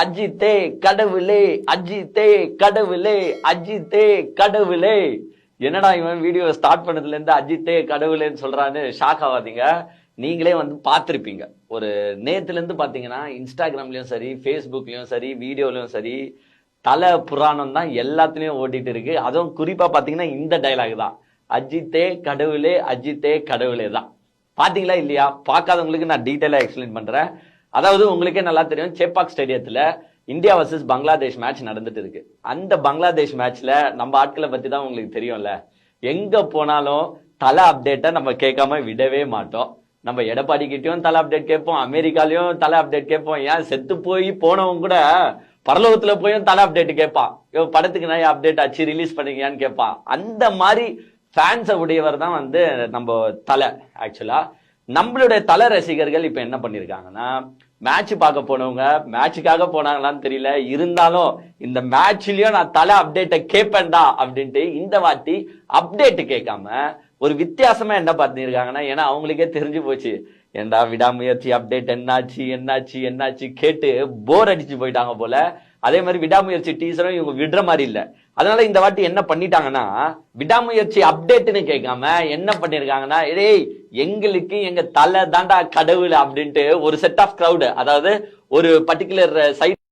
அஜித்தே கடவுளே அஜித்தே கடவுளே அஜித்தே கடவுளே. என்னடா இவன் வீடியோ ஸ்டார்ட் பண்ணதுல இருந்து அஜித்தே கடவுளேன்னு சொல்றான்னு ஷாக் ஆகாதீங்க. நீங்களே வந்து பார்த்துருப்பீங்க. ஒரு நேத்துல இருந்து பாத்தீங்கன்னா இன்ஸ்டாகிராம்லயும் சரி ஃபேஸ்புக்லயும் சரி வீடியோலயும் சரி தலை புராணம் தான் எல்லாத்துலயும் ஓடிட்டு இருக்கு. அதுவும் குறிப்பா பாத்தீங்கன்னா இந்த டைலாக் தான். அஜித்தே கடவுளே அஜித்தே கடவுளே தான். பாத்தீங்களா இல்லையா? பார்க்காதவங்களுக்கு நான் டீட்டெயிலாக எக்ஸ்பிளைன் பண்றேன். அதாவது உங்களுக்கே நல்லா தெரியும் சேப்பாக் ஸ்டேடியத்துல இந்தியா வர்சஸ் பங்களாதேஷ் மேட்ச் நடந்துட்டு இருக்கு. அந்த பங்களாதேஷ் மேட்ச்ல நம்ம ஆட்களை பத்தி தான் உங்களுக்கு தெரியும்ல. எங்க போனாலும் தலை அப்டேட்டை நம்ம கேட்காம விடவே மாட்டோம். நம்ம எடப்பாடி கிட்டயும் தலை அப்டேட் கேட்போம் அமெரிக்காலையும் தலை அப்டேட் கேட்போம். ஏன் செத்து போய் போனவங்க கூட பரலோகத்துல போயும் தலை அப்டேட் கேட்பான். படத்துக்கு நிறைய அப்டேட் ஆச்சு ரிலீஸ் பண்ணீங்கன்னு கேட்பான். அந்த மாதிரி ஃபேன்ஸை உடையவர் தான் வந்து நம்ம தலை ஆக்சுவலா நம்மளுடைய தலை ரசிகர்கள் இப்ப என்ன பண்ணிருக்காங்கன்னா மேட்ச் பார்க்க போனவங்க மேட்சுக்காக போனாங்களான்னு தெரியல. இருந்தாலும் இந்த மேட்ச்லயும் நான் தலை அப்டேட்டை கேட்பேன்டா அப்படின்ட்டு இந்த வாட்டி அப்டேட் கேட்காம ஒரு வித்தியாசமா என்ன பண்ணிருக்காங்கன்னா ஏன்னா அவங்களுக்கே தெரிஞ்சு போச்சு. ஏண்டா விடாமுயற்சி அப்டேட் என்னாச்சு என்னாச்சு என்னாச்சு கேட்டு போர் அடிச்சு போயிட்டாங்க போல. அதே மாதிரி விடாமுயற்சி டீசரும் இவங்க விடுற மாதிரி இல்ல. அதனால இந்த வாட்டி என்ன பண்ணிட்டாங்கன்னா விடாமுயற்சி அப்டேட்னு கேட்காம என்ன பண்ணிருக்காங்கன்னா டேய் எங்களுக்கு எங்க தலை தாண்டா கடவுள் அப்படின்ட்டு ஒரு செட் ஆஃப் கிரவுடு அதாவது ஒரு பர்டிகுலர் சைட்